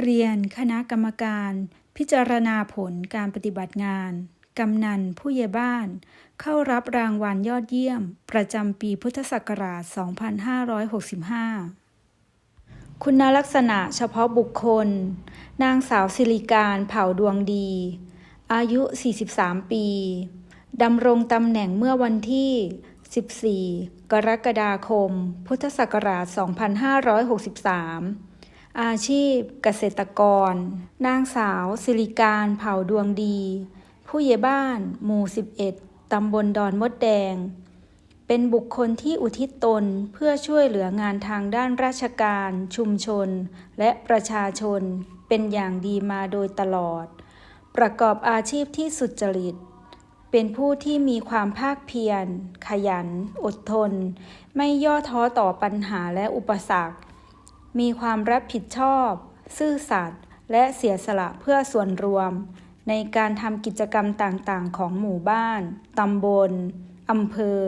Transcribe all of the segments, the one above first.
เรียนคณะกรรมการ พิจารณาผลการปฏิบัติงาน กำนันผู้ใหญ่บ้าน เข้ารับรางวัลยอดเยี่ยม ประจำปีพุทธศักราช 2565คุณลักษณะเฉพาะบุคคล นางสาวสิริการเผ่าดวงดี อายุ 43 ปี ดำรงตำแหน่งเมื่อวันที่ 14 กรกฎาคม พุทธศักราช 2563 อาชีพเกษตรกร นางสาวสิริการเผ่าดวงดี ผู้ใหญ่บ้านหมู่ 11 ตำบลดอนมดแดง เป็นบุคคลที่อุทิศตนเพื่อช่วยเหลืองานทางด้านราชการ ชุมชน และประชาชนเป็นอย่างดีมาโดยตลอด ประกอบอาชีพที่สุจริต เป็นผู้ที่มีความภาคเพียร ขยัน อดทน ไม่ย่อท้อต่อปัญหาและอุปสรรค มีความรับผิดชอบ ซื่อสัตย์และเสียสละเพื่อส่วนรวม ในการทำกิจกรรมต่างๆ ของหมู่บ้าน ตำบล อำเภอ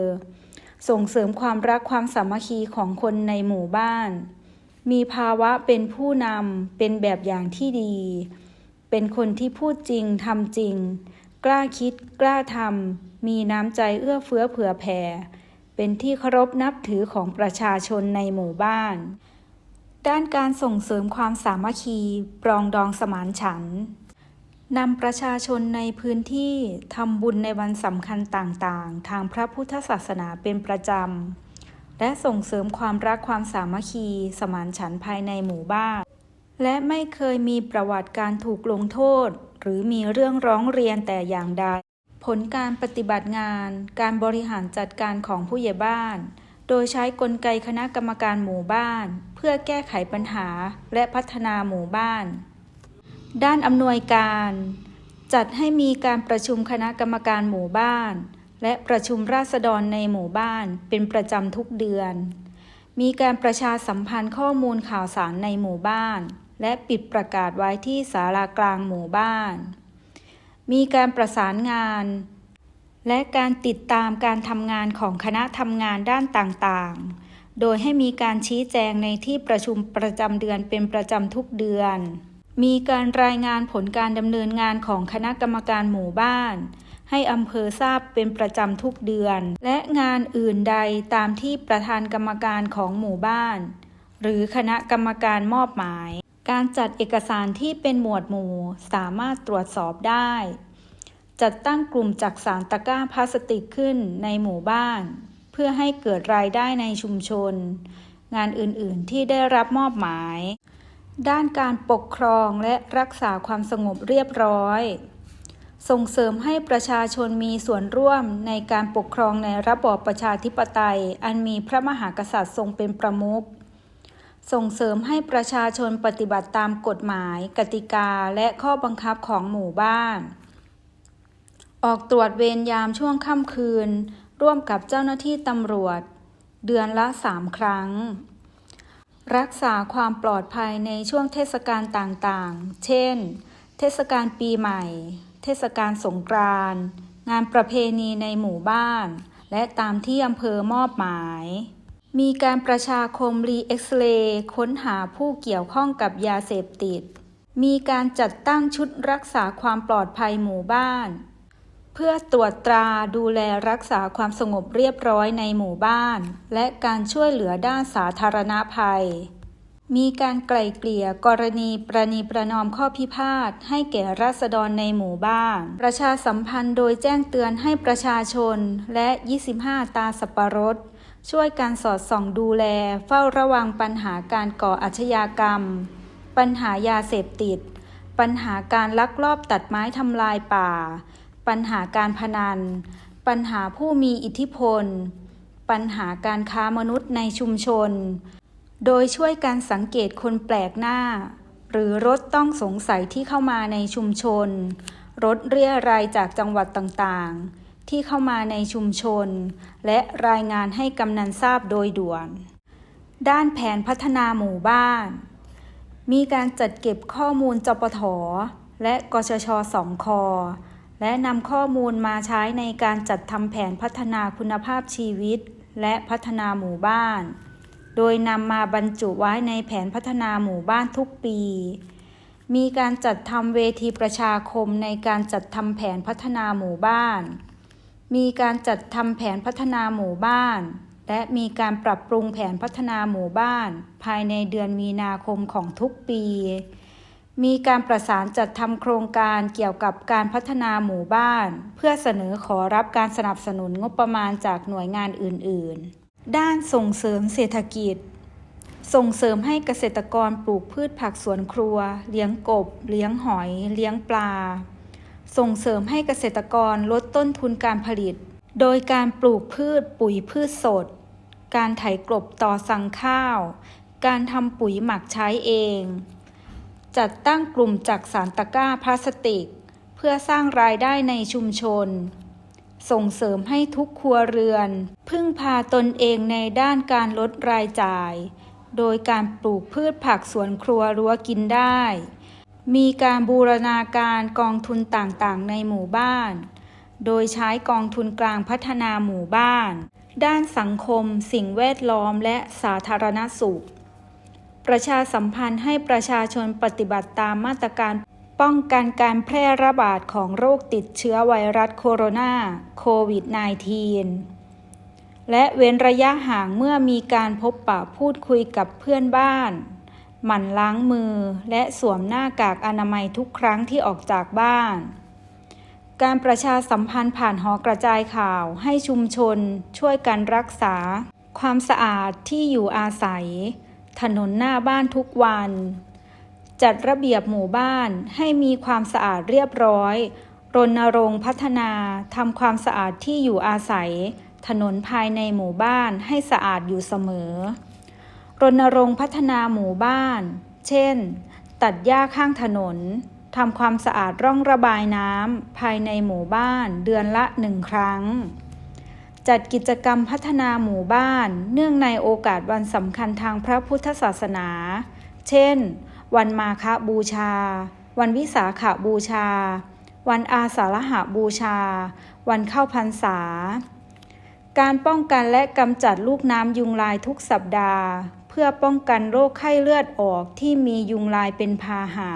ส่งเสริมความรักความสามัคคีของคนในหมู่บ้าน มีภาวะเป็นผู้นำ เป็นแบบอย่างที่ดี เป็นคนที่พูดจริงทำจริง กล้าคิด กล้าทำ มีน้ำใจเอื้อเฟื้อเผื่อแผ่ เป็นที่เคารพนับถือของประชาชนในหมู่บ้าน ด้านการส่งเสริมความสามัคคีปรองดองสมานฉันท์นำประชาชนในพื้นที่ทำบุญในวันสำคัญต่างๆ ทางพระพุทธศาสนาเป็นประจำ และส่งเสริมความรักความสามัคคี สมานฉันท์ภายในหมู่บ้าน และไม่เคยมีประวัติการถูกลงโทษ หรือมีเรื่องร้องเรียนแต่อย่างใด ผลการปฏิบัติงาน การบริหารจัดการของผู้ใหญ่บ้าน โดยใช้กลไกคณะกรรมการหมู่บ้าน เพื่อแก้ไขปัญหาและพัฒนาหมู่บ้าน ด้านอำนวยการ จัดให้มีการประชุมคณะกรรมการหมู่บ้าน และประชุมราษฎรในหมู่บ้านเป็นประจำทุกเดือน มีการประชาสัมพันธ์ข้อมูลข่าวสารในหมู่บ้าน และปิดประกาศไว้ที่ศาลากลางหมู่บ้าน มีการประสานงาน และการติดตามการทำงานของคณะทำงานด้านต่างๆ โดยให้มีการชี้แจงในที่ประชุมประจำเดือนเป็นประจำทุกเดือน มีการรายงานผลการดำเนินงานของคณะกรรมการหมู่บ้าน ให้อำเภอทราบเป็นประจำทุกเดือน และงานอื่นใดตามที่ประธานกรรมการของหมู่บ้าน หรือคณะกรรมการมอบหมาย การจัดเอกสารที่เป็นหมวดหมู่สามารถตรวจสอบได้ จัดตั้งกลุ่มจักสารตะกร้าพลาสติกขึ้นในหมู่บ้าน เพื่อให้เกิดรายได้ในชุมชน งานอื่นๆที่ได้รับมอบหมาย ด้านการปกครองและรักษาความสงบเรียบร้อย ส่งเสริมให้ประชาชนมีส่วนร่วมในการปกครองในระบอบประชาธิปไตย อันมีพระมหากษัตริย์ทรงเป็นประมุขส่งเสริมให้ประชาชนปฏิบัติตามกฎหมาย กติกาและข้อบังคับของหมู่บ้าน ออกตรวจเวรยามช่วงค่ำคืน ร่วมกับเจ้าหน้าที่ตำรวจ เดือนละสามครั้ง รักษาความปลอดภัยในช่วงเทศกาลต่างๆ เช่น เทศกาลปีใหม่ เทศกาลสงกรานต์งานประเพณีในหมู่บ้าน และตามที่อำเภอมอบหมาย มีการประชาคมรีเอ็กซเรย์ค้นหาผู้เกี่ยวข้องกับยาเสพติด มีการจัดตั้งชุดรักษาความปลอดภัยหมู่บ้าน เพื่อตรวจตราดูแลรักษาความสงบเรียบร้อยในหมู่บ้าน และการช่วยเหลือด้านสาธารณภัย มีการไกล่เกลี่ยกรณีประนีประนอมข้อพิพาทให้แก่ราษฎรในหมู่บ้าน ประชาสัมพันธ์โดยแจ้งเตือนให้ประชาชนและ 25 ตาสับปะรดช่วยการสอดส่องดูแลเฝ้าระวังปัญหาการก่ออาชญากรรม ปัญหายาเสพติด ปัญหาการลักลอบตัดไม้ทำลายป่า ปัญหาการพนัน ปัญหาผู้มีอิทธิพล ปัญหาการค้ามนุษย์ในชุมชน โดยช่วยการสังเกตคนแปลกหน้า หรือรถต้องสงสัยที่เข้ามาในชุมชน รถเรียรายจากจังหวัดต่างๆ ที่เข้ามาในชุมชน และรายงานให้กำนันทราบโดยด่วน ด้านแผนพัฒนาหมู่บ้าน มีการจัดเก็บข้อมูลจปทและกชชสองคอ และนำข้อมูลมาใช้ในการจัดทำแผนพัฒนาคุณภาพชีวิต และพัฒนาหมู่บ้าน โดยนำมาบรรจุไว้ในแผนพัฒนาหมู่บ้านทุกปี มีการจัดทำเวทีประชาคมในการจัดทำแผนพัฒนาหมู่บ้าน มีการจัดทำแผนพัฒนาหมู่บ้าน และมีการปรับปรุงแผนพัฒนาหมู่บ้าน ภายในเดือนมีนาคมของทุกปี มีการประสานจัดทำโครงการเกี่ยวกับการพัฒนาหมู่บ้าน เพื่อเสนอขอรับการสนับสนุนงบประมาณจากหน่วยงานอื่น ๆ ด้านส่งเสริมเศรษฐกิจ ส่งเสริมให้เกษตรกรปลูกพืชผักสวนครัว เลี้ยงกบ เลี้ยงหอย เลี้ยงปลา ส่งเสริมให้เกษตรกรลดต้นทุนการผลิต โดยการปลูกพืชปุ๋ยพืชสด การไถกลบต่อสั่งข้าว การทำปุ๋ยหมักใช้เอง จัดตั้งกลุ่มจักสารตะกร้าพลาสติก เพื่อสร้างรายได้ในชุมชน ส่งเสริมให้ทุกครัวเรือน พึ่งพาตนเองในด้านการลดรายจ่าย โดยการปลูกพืชผักสวนครัวรั้วกินได้ มีการบูรณาการกองทุนต่างๆ ในหมู่บ้าน โดยใช้กองทุนกลางพัฒนาหมู่บ้าน ด้านสังคม สิ่งแวดล้อมและสาธารณสุข ประชาสัมพันธ์ให้ประชาชนปฏิบัติตามมาตรการป้องกันการแพร่ระบาดของโรคติดเชื้อไวรัสโคโรนาโควิด -19 และเว้นระยะห่างเมื่อมีการพบปะพูดคุยกับเพื่อนบ้าน หมั่นล้างมือและสวมหน้ากากอนามัยทุกครั้งที่ออกจากบ้าน การประชาสัมพันธ์ผ่านหอกระจายข่าวให้ชุมชนช่วยกันรักษา ความสะอาดที่อยู่อาศัย ถนนหน้าบ้านทุกวัน จัดระเบียบหมู่บ้านให้มีความสะอาดเรียบร้อย รณรงค์พัฒนาทำความสะอาดที่อยู่อาศัย ถนนภายในหมู่บ้านให้สะอาดอยู่เสมอ รณรงค์พัฒนาหมู่บ้าน เช่น ตัดหญ้าข้างถนนทำความสะอาดร่องระบายน้ำภายในหมู่บ้านเดือนละหนึ่งครั้ง จัดกิจกรรมพัฒนาหมู่บ้าน เนื่องในโอกาสวันสำคัญทางพระพุทธศาสนา เช่น วันมาฆบูชา วันวิสาขบูชา วันอาสาฬหบูชา วันเข้าพรรษา การป้องกันและกำจัดลูกน้ำยุงลายทุกสัปดาห์ เพื่อป้องกันโรคไข้เลือดออกที่มียุงลายเป็นพาหะ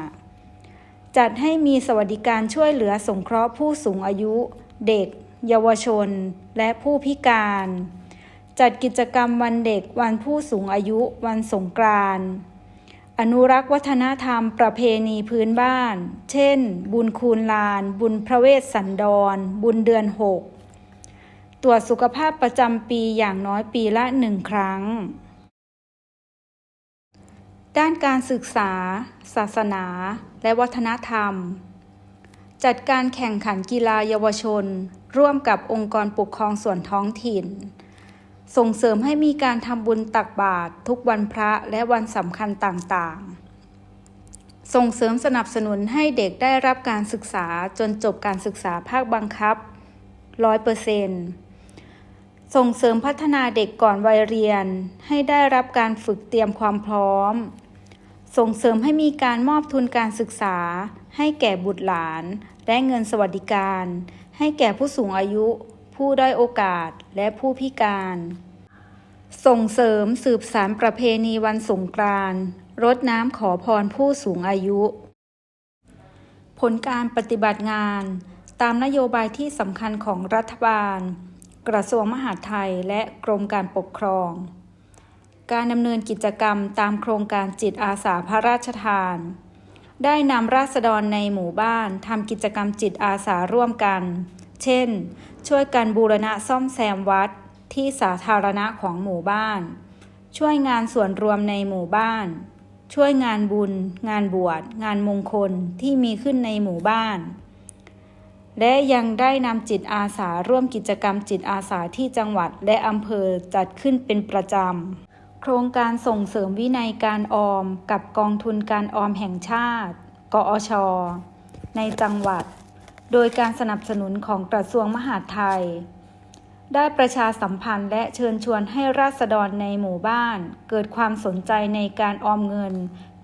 จัดให้มีสวัสดิการช่วยเหลือสงเคราะห์ผู้สูงอายุ เด็ก เยาวชน และผู้พิการ จัดกิจกรรมวันเด็กวันผู้สูงอายุวันสงกรานต์อนุรักษ์วัฒนธรรมประเพณีพื้นบ้าน เช่น บุญคูณลาน บุญพระเวสสันดร บุญเดือนหก ตรวจสุขภาพประจำปีอย่างน้อยปีละหนึ่งครั้ง ด้านการศึกษา ศาสนา และวัฒนธรรม จัดการแข่งขันกีฬาเยาวชน ร่วมกับองค์กรปกครองส่วนท้องถิ่น ส่งเสริมให้มีการทำบุญตักบาตรทุกวันพระและวันสำคัญต่างๆ ส่งเสริมสนับสนุนให้เด็กได้รับการศึกษาจนจบการศึกษาภาคบังคับ 100%ส่งเสริมพัฒนาเด็กก่อนวัยเรียน ให้ได้รับการฝึกเตรียมความพร้อม ส่งเสริมให้มีการมอบทุนการศึกษาให้แก่บุตรหลาน และเงินสวัสดิการ ให้แก่ผู้สูงอายุ ผู้ด้อยโอกาสและผู้พิการ ส่งเสริมสืบสารประเพณีวันสงกรานต์รดน้ำขอพรผู้สูงอายุ ผลการปฏิบัติงาน ตามนโยบายที่สำคัญของรัฐบาล กระทรวงมหาดไทยและกรมการปกครอง การดำเนินกิจกรรมตามโครงการจิตอาสาพระราชทาน ได้นำราษฎรในหมู่บ้านทำกิจกรรมจิตอาสาร่วมกัน เช่น ช่วยกันบูรณะซ่อมแซมวัดที่สาธารณะของหมู่บ้าน ช่วยงานส่วนรวมในหมู่บ้าน ช่วยงานบุญ งานบวช งานมงคลที่มีขึ้นในหมู่บ้าน และยังได้นำจิตอาสาร่วมกิจกรรมจิตอาสาที่จังหวัดและอำเภอจัดขึ้นเป็นประจำ ครงการส่งเสริมวินัยการออม กับกองทุนการออมแห่งชาติ กอช ในจังหวัด โดยการสนับสนุนของกระทรวงมหาดไทย ได้ประชาสัมพันธ์และเชิญชวนให้ราษฎรในหมู่บ้าน เกิดความสนใจในการออมเงิน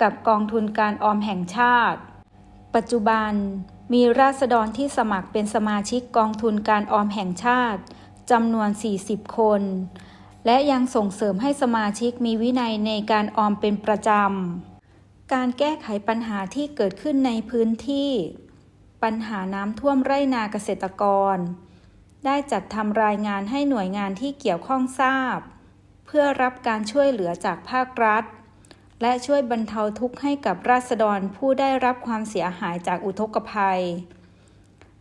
กับกองทุนการออมแห่งชาติ ปัจจุบันมีราษฎรที่สมัครเป็นสมาชิกกองทุนการออมแห่งชาติจำนวน 40 คน และยังส่งเสริมให้สมาชิกมีวินัยในการออมเป็นประจำ การแก้ไขปัญหาที่เกิดขึ้นในพื้นที่ ปัญหาน้ำท่วมไร่นาเกษตรกร ได้จัดทำรายงานให้หน่วยงานที่เกี่ยวข้องทราบ เพื่อรับการช่วยเหลือจากภาครัฐ และช่วยบรรเทาทุกข์ให้กับราษฎรผู้ได้รับความเสียหายจากอุทกภัย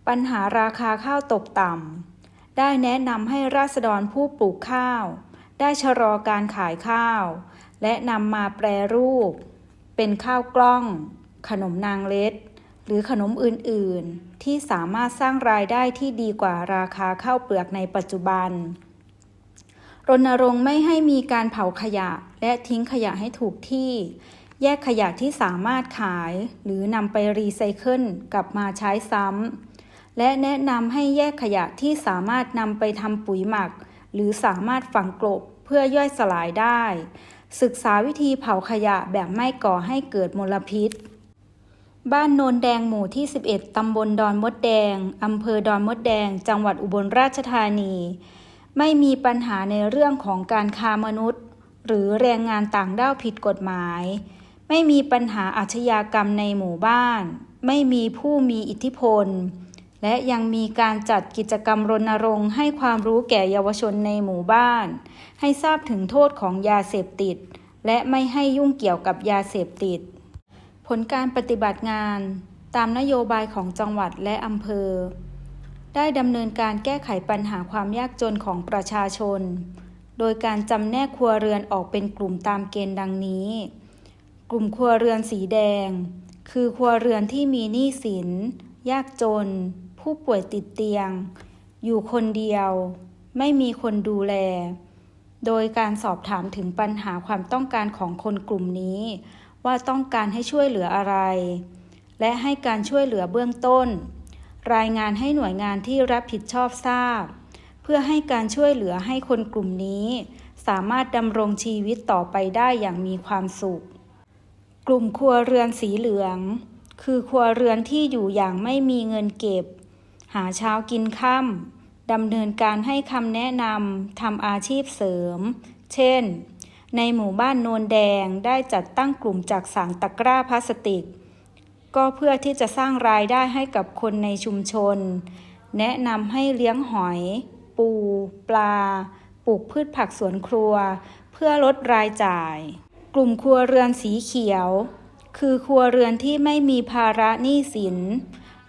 ปัญหาราคาข้าวตกต่ำได้แนะนำให้ราษฎรผู้ปลูกข้าว ได้ชะลอการขายข้าว และนำมาแปรรูป เป็นข้าวกล้อง ขนมนางเล็ด หรือขนมอื่นๆ ที่สามารถสร้างรายได้ที่ดีกว่าราคาข้าวเปลือกในปัจจุบัน รณรงค์ไม่ให้มีการเผาขยะและทิ้งขยะให้ถูกที่ แยกขยะที่สามารถขาย หรือนำไปรีไซเคิลกลับมาใช้ซ้ำและแนะนำให้แยกขยะที่สามารถนำไปทำปุ๋ยหมักหรือสามารถฝังกลบ พื่อย่อยสลายได้ ศึกษาวิธีเผาขยะแบบไม่ก่อให้เกิดมลพิษ บ้านโนนแดงหมู่ที่ 11 ตำบลดอนมดแดง อำเภอดอนมดแดง จังหวัดอุบลราชธานี ไม่มีปัญหาในเรื่องของการค้ามนุษย์ หรือแรงงานต่างด้าวผิดกฎหมาย ไม่มีปัญหาอาชญากรรมในหมู่บ้าน ไม่มีผู้มีอิทธิพล และยังมีการจัดกิจกรรมรณรงค์ให้ความรู้แก่เยาวชนในหมู่บ้าน ให้ทราบถึงโทษของยาเสพติด และไม่ให้ยุ่งเกี่ยวกับยาเสพติด ผลการปฏิบัติงาน ตามนโยบายของจังหวัดและอำเภอ ได้ดำเนินการแก้ไขปัญหาความยากจนของประชาชน โดยการจำแนกครัวเรือนออกเป็นกลุ่มตามเกณฑ์ดังนี้ กลุ่มครัวเรือนสีแดง คือครัวเรือนที่มีหนี้สิน ยากจน ผู้ป่วยติดเตียง อยู่คนเดียว ไม่มีคนดูแล โดยการสอบถามถึงปัญหาความต้องการของคนกลุ่มนี้ ว่าต้องการให้ช่วยเหลืออะไร และให้การช่วยเหลือเบื้องต้น รายงานให้หน่วยงานที่รับผิดชอบทราบ เพื่อให้การช่วยเหลือให้คนกลุ่มนี้ สามารถดำรงชีวิตต่อไปได้อย่างมีความสุข กลุ่มครัวเรือนสีเหลืองคือครัวเรือนที่อยู่อย่างไม่มีเงินเก็บ หาเช้ากินค่ำดำเนินการให้คำแนะนำทำอาชีพเสริม เช่น ในหมู่บ้านโนนแดงได้จัดตั้งกลุ่มจากสารตะกร้าพลาสติก ก็เพื่อที่จะสร้างรายได้ให้กับคนในชุมชน แนะนำให้เลี้ยงหอย ปู ปลา ปลูกพืชผักสวนครัว เพื่อลดรายจ่าย กลุ่มครัวเรือนสีเขียว คือครัวเรือนที่ไม่มีภาระหนี้สิน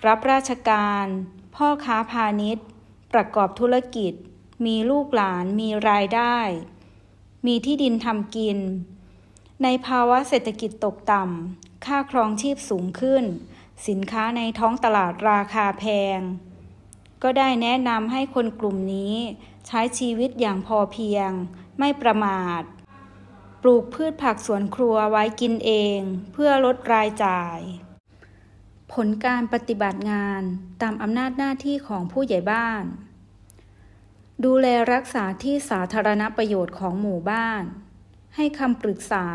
รับราชการ พ่อค้าพาณิชย์ ประกอบธุรกิจ มีลูกหลาน มีรายได้ มีที่ดินทำกิน ในภาวะเศรษฐกิจตกต่ำ ค่าครองชีพสูงขึ้น สินค้าในท้องตลาดราคาแพง ก็ได้แนะนำให้คนกลุ่มนี้ใช้ชีวิตอย่างพอเพียง ไม่ประมาท ปลูกพืชผักสวนครัวไว้กินเอง เพื่อลดรายจ่าย ผลการปฏิบัติงานตามอำนาจหน้าที่ของผู้ใหญ่บ้าน ดูแลรักษาที่สาธารณประโยชน์ของหมู่บ้าน ให้คำปรึกษา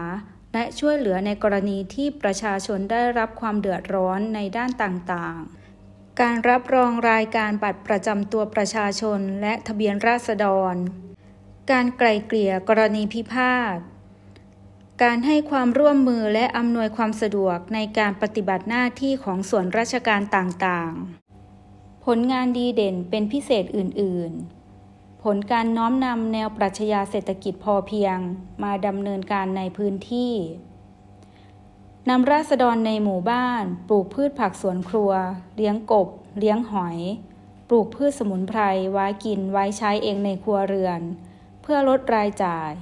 และช่วยเหลือในกรณีที่ประชาชนได้รับความเดือดร้อนในด้านต่างๆ การรับรองรายการบัตรประจำตัวประชาชนและทะเบียนราษฎร การไกล่เกลี่ยกรณีพิพาท การให้ความร่วมมือและอำนวยความสะดวกในการปฏิบัติหน้าที่ของส่วนราชการต่างๆ ผลงานดีเด่นเป็นพิเศษอื่น ๆ ผลการน้อมนำแนวปรัชญาเศรษฐกิจพอเพียงมาดำเนินการในพื้นที่นำราษฎรในหมู่บ้าน ปลูกพืชผักสวนครัว เลี้ยงกบ เลี้ยงหอย ปลูกพืชสมุนไพรไว้กินไว้ใช้เองในครัวเรือน เพื่อลดรายจ่าย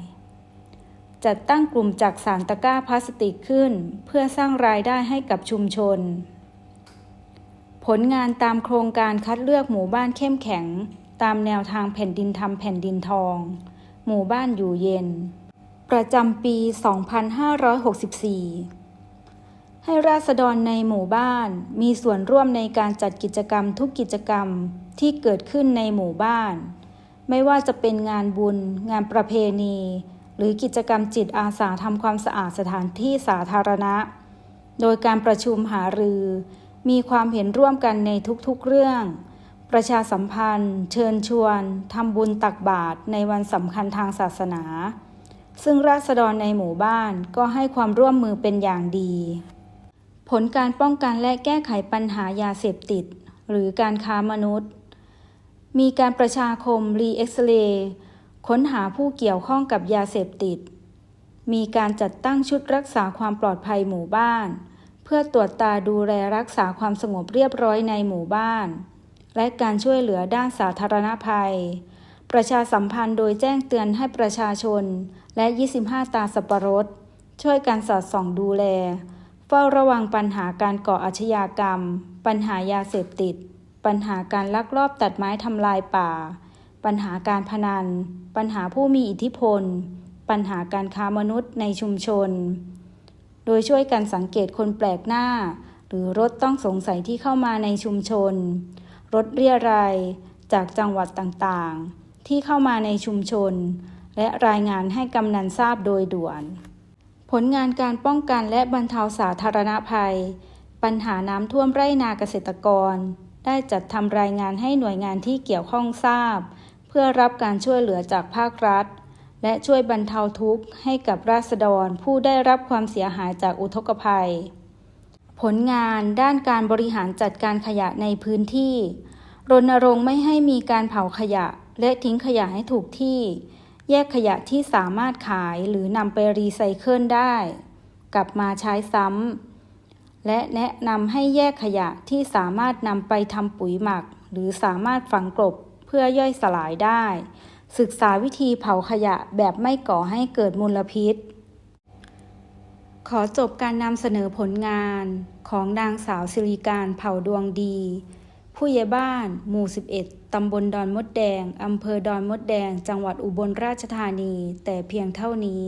จัดตั้งกลุ่มจักสารตะกร้าพลาสติกขึ้น เพื่อสร้างรายได้ให้กับชุมชน ผลงานตามโครงการคัดเลือกหมู่บ้านเข้มแข็ง ตามแนวทางแผ่นดินทำแผ่นดินทอง หมู่บ้านอยู่เย็น ประจำปี 2564ให้ราษฎรในหมู่บ้านมีส่วนร่วมในการจัดกิจกรรมทุกกิจกรรมที่เกิดขึ้นในหมู่บ้าน ไม่ว่าจะเป็นงานบุญ งานประเพณี หรือกิจกรรมจิตอาสาทำความสะอาดสถานที่สาธารณะ โดยการประชุมหารือ มีความเห็นร่วมกันในทุกๆเรื่อง ประชาสัมพันธ์ เชิญชวนทำบุญตักบาตรในวันสำคัญทางศาสนา ซึ่งราษฎรในหมู่บ้านก็ให้ความร่วมมือเป็นอย่างดี ผลการป้องกันและแก้ไขปัญหายาเสพติด หรือการค้ามนุษย์ มีการประชาคมรีเอ็กซเรย์ ค้นหาผู้เกี่ยวข้องกับยาเสพติด มีการจัดตั้งชุดรักษาความปลอดภัยหมู่บ้าน เพื่อตรวจตาดูแลรักษาความสงบเรียบร้อยในหมู่บ้าน และการช่วยเหลือด้านสาธารณภัย ประชาสัมพันธ์โดยแจ้งเตือนให้ประชาชน และ 25 ตาสับปะรด ช่วยการสอดส่องดูแล เฝ้าระวังปัญหาการก่ออาชญากรรม ปัญหายาเสพติด ปัญหาการลักลอบตัดไม้ทำลายป่า ปัญหาการพนัน ปัญหาผู้มีอิทธิพล ปัญหาการค้ามนุษย์ในชุมชน โดยช่วยกันสังเกตคนแปลกหน้า หรือรถต้องสงสัยที่เข้ามาในชุมชน รถเรียรายจากจังหวัดต่างๆ ที่เข้ามาในชุมชน และรายงานให้กำนันทราบโดยด่วน ผลงานการป้องกันและบรรเทาสาธารณภัย ปัญหาน้ำท่วมไร่นาเกษตรกร ได้จัดทำรายงานให้หน่วยงานที่เกี่ยวข้องทราบ พื่อรับการช่วยเหลือจากภาครัฐ และช่วยบรรเทาทุกข์ให้กับราษฎรผู้ได้รับความเสียหายจากอุทกภัย ผลงานด้านการบริหารจัดการขยะในพื้นที่ รณรงค์ไม่ให้มีการเผาขยะ และทิ้งขยะให้ถูกที่ แยกขยะที่สามารถขายหรือนำไปรีไซเคิลได้ กลับมาใช้ซ้ำและแนะนำให้แยกขยะที่สามารถนำไปทำปุ๋ยหมัก หรือสามารถฝังกลบ พื่อย่อยสลายได้ ศึกษาวิธีเผาขยะแบบไม่ก่อให้เกิดมลพิษ ขอจบการนำเสนอผลงานของนางสาวสิริการเผ่าดวงดี ผู้ใหญ่บ้าน หมู่ 11 ตำบลดอนมดแดง อำเภอดอนมดแดง จังหวัดอุบลราชธานี แต่เพียงเท่านี้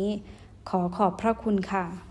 ขอขอบพระคุณค่ะ